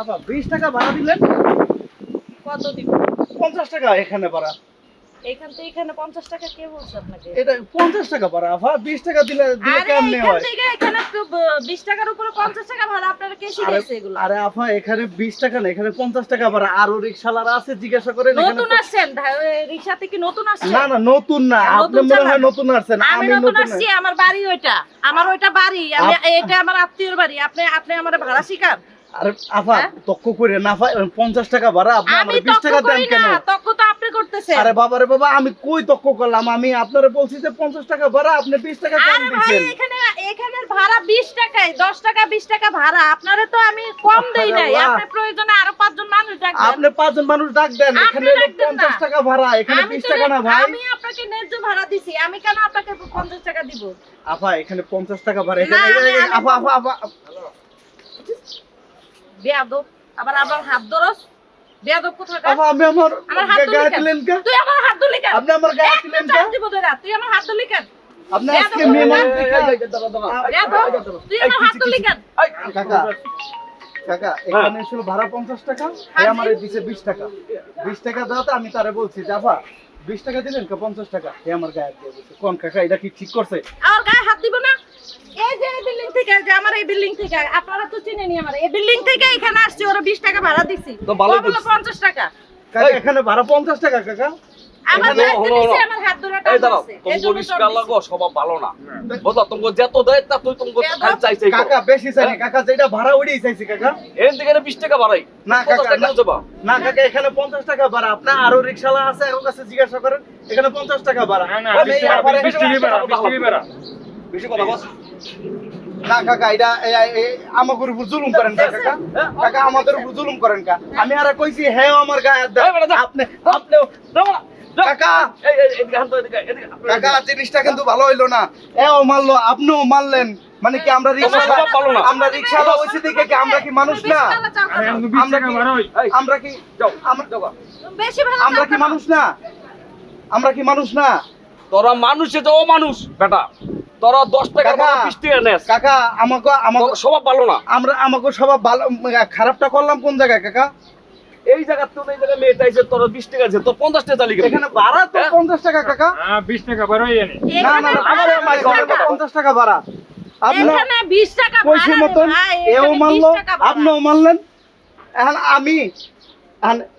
আপা বিশ টাকা ভাড়া দিলেন? কত দিব? পঞ্চাশ টাকা এখানে ভাড়া। এখান থেকে এখানে পঞ্চাশ টাকা কে বলছে আপনাকে? এটা পঞ্চাশ টাকা ভাড়া আপা বিশ টাকা দিলে দিলে কেমনে এখান হয়? থেকে এখানে তো ব- বিশ টাকার উপরে পঞ্চাশ টাকা ভাড়া আপনারা কে শিখাইছে এগুলো? আরে আপা এখানে বিশ টাকা না এখানে পঞ্চাশ টাকা ভাড়া। আরও রিক্সাওয়ালারা আছে জিজ্ঞাসা এখানে নতুন আসছেন? নতুন আসছেন না না নতুন না। নতুন আপনি মনে হয় নতুন আসছেন। আমি নতুন আসছি আমার বাড়ি ওইটা। আমার ওইটা বাড়ি। আমি এটা আমার আত্মীয়র বাড়ি। আপনি আপনি আমার ভাড়া শিকার আরে আপা হ্যাঁ? তক্ক করে না পঞ্চাশ টাকা ভাড়া আপনি আমার বিশ টাকা দেন কেন? তক্ক তো আপনি করতেছেন। আরে বাবা রে বাবা আমি কই তক্ক করলাম? আমি আপনারে বলছি যে পঞ্চাশ টাকা ভাড়া আপনি বিশ টাকা কম দিচ্ছেন এখানে এখানের ভাড়া বিশ টাকায় দশ টাকা বিশ টাকা ভাড়া আপনারা তো আমি কম দেই নাই। আপনি প্রয়োজনে আরও পাঁচজন মানুষ ডাকবেন আপনি পাঁচজন মানুষ ডাক দেন এখানে। পঞ্চাশ টাকা ভাড়া এখানে বিশ টাকা না ভাই। আমি আপনাকে ন্যায্য ভাড়া দিছি আমি কেন আপনাকে পঞ্চাশ টাকা দিব? আপা এখানে পঞ্চাশ টাকা ভাড়া এখানে আপা আপা আপা বেয়াদব আবার আবার হাত ধরস বেয়াদব কোথাকার আপা আমি আমার আমার হাত গায়ে দিলেন কেন কা তুই আমার হাত ধরলি কেন আপনি আমার গায়ে দিলেন কা চাপ দিব তোরা তুই আমার হাত ধরলি কেন আপনি আজকে। মেহমান বেয়াদব তুই আমার হাত ধরলি কেন কাকা কাকা এখানে ছিল ভাড়া পঞ্চাশ টাকা এই আমার দিছে বিশ টাকা বিশ টাকা দেওয়াতে আমি তারে বলছি জাফা বিশ টাকা দিলেন কা পঞ্চাশ টাকা আমার গায়ে দিয়ে কোন কাকা এটা কি ঠিক করছে আমার গায়ে হাত দিব না এই যে এই বিল্ডিং থেকে যে আমার এই বিল্ডিং থেকে আপনারা তো চিনেন আমার। এই বিল্ডিং থেকে এখানে আসছি ওরা বিশ টাকা ভাড়া দিছি। তো টাকা। কাকা এখানে ভাড়া টাকা কাকা। ভালো না। বুঝলা তোমাকে যত দেয় তা তুই তোমাকে বেয়াদব। খালি চাইছে কাকা বেশি চাইনি। কাকা যেটা ভাড়া ওইটাই চাইছি কাকা। এখান থেকে বিশ টাকা ভাড়া আপনার আরও রিক্সাওয়ালা আছে জিজ্ঞাসা করেন এখানে পঞ্চাশ টাকা ভাড়া না, না, আমি বিশ কথা না কাকা এটা আমাদের উপর জুলুম করেন কাকা কাকা আমাদের উপর জুলুম করেন কা। আমি আর কইছি হ্যাঁ আমার গায়ে হাত এই বেটা, দেন। যা। আপনি আপনি কাকা এই এই এদিকে হাত দাও, এদিকে এদিকে। কাকা জিনিসটা কিন্তু ভালো হইল না। এও মারলো আপনিও মারলেন। মানে কি আমরা রিক্সা। আমরা রিক্সা হইছি দেখে কি আমরা কি মানুষ না? আমরা কি- আমরা কি আমরা- যাও বেশি ভালো আমরা চাও কি মানুষ না? আমরা কি মানুষ না? তোরা মানুষে তো মানুষ বেটা। তোরা দশ টাকা। বিশ টাকা নেস কাকা আমাকে আমাকে তোর স্বভাব ভালো না আমরা আমাকে সবাই ভালো খারাপটা করলাম কোন জায়গায় কাকা এই জায়গা তো এই তোর বিশ টাকা আছে তোর পঞ্চাশ টাকা এখানে ভাড়া তো হ্যাঁ? পঞ্চাশ টাকা কাকা হ্যাঁ, বিশ টাকা ভাড়া না না আমার। পঞ্চাশ টাকা ভাড়া আপনার এখানে বিশ টাকা পয়সা ভাড়া মতন এও মানলো 20 টাকা ভাড়া। আপনিও মানলেন এখন আমি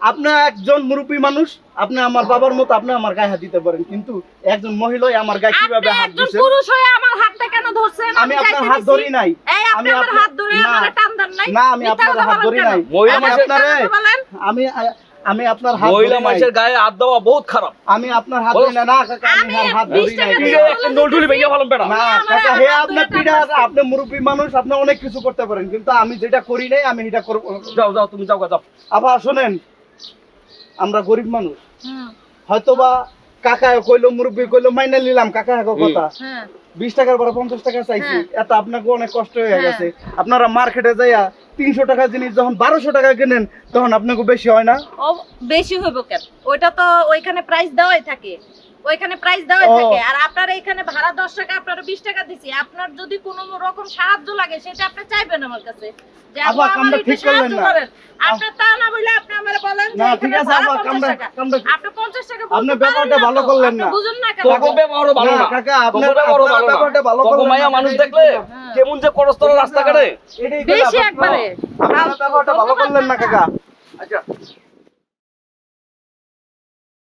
আপনি একজন মুরব্বী মানুষ আপনি আমার বাবার মতো আপনি আমার গায়ে হাত দিতে পারেন কিন্তু একজন মহিলাই আমার গায়ে কীভাবে হাত দিবেন পুরুষ হয়ে আমার হাতটা কেন ধরছেন? আমি আপনার হাত। ধরি নাই। আমি আপনার- হাত ধরে আমার টান দেন নাই। না আমি আপনার হাত ধরি নাই। মহিলা আমি আপনারে আমি আমি আপনার হাত মহিলা। মানুষের গায়ে হাত দেওয়া বহুত খারাপ। আমি আপনার হাত ধরি না না কাকা আমি আর হাত ধরি রে, একটা নলডুলি ভেঙে ফেলাম বেটা। না কাকা হে আপনার টান আপনি মুরব্বী মানুষ আপনি অনেক কিছু করতে পারেন কিন্তু আমি যেটা করি নাই আমি এটা করব যাও যাও তুমি যাও যাও। আবার শোনেন আমরা গরিব মানুষ। হুম, হয়তোবা কাকা কইলো মুরব্বী কইলো মাইনে নিলাম কাকা এক কথা। হ্যাঁ। বিশ টাকার পরে পঞ্চাশ টাকা চাইছি হ্যাঁ। এত আপনাকে অনেক কষ্ট হয়ে হ্যাঁ। গেছে। আপনারা মার্কেটে যাইয়া তিনশো টাকা জিনিস যখন বারোশো টাকা কেনেন, তখন আপনাকে বেশি হয় না? বেশি হইব কেন? ওইটা তো ওইখানে প্রাইস দেওয়াই থাকে। ওইখানে প্রাইস দেওয়াই ও। থাকে। আর আপনার এখানে ভাড়া দশ টাকা আপনার বিশ টাকা দিছি। আপনার যদি কোনো রকম সাহায্য লাগে সেটা আপনি চাইবেন আমার কাছে। যে আপু আমার একটু সাহায্য। করেন। আপনি তা না বললে আপনি আমারে বলেন যে না, ঠিক আছে, 50 কামটা- কামটা- আপনি 50 টাকা আপনি ব্যাপারটা ভালো করলেন না। বুঝুন না ব্যবহারও ভালো না, কাকা, আপনার- ব্যাপারটা ভালো করলেন মানুষ দেখলে কেমন যে করস তোরা রাস্তাঘাটে। এটাই বেশি একবারে। আপনার ব্যাপারটা ভালো করলেন না। কাকা। আচ্ছা।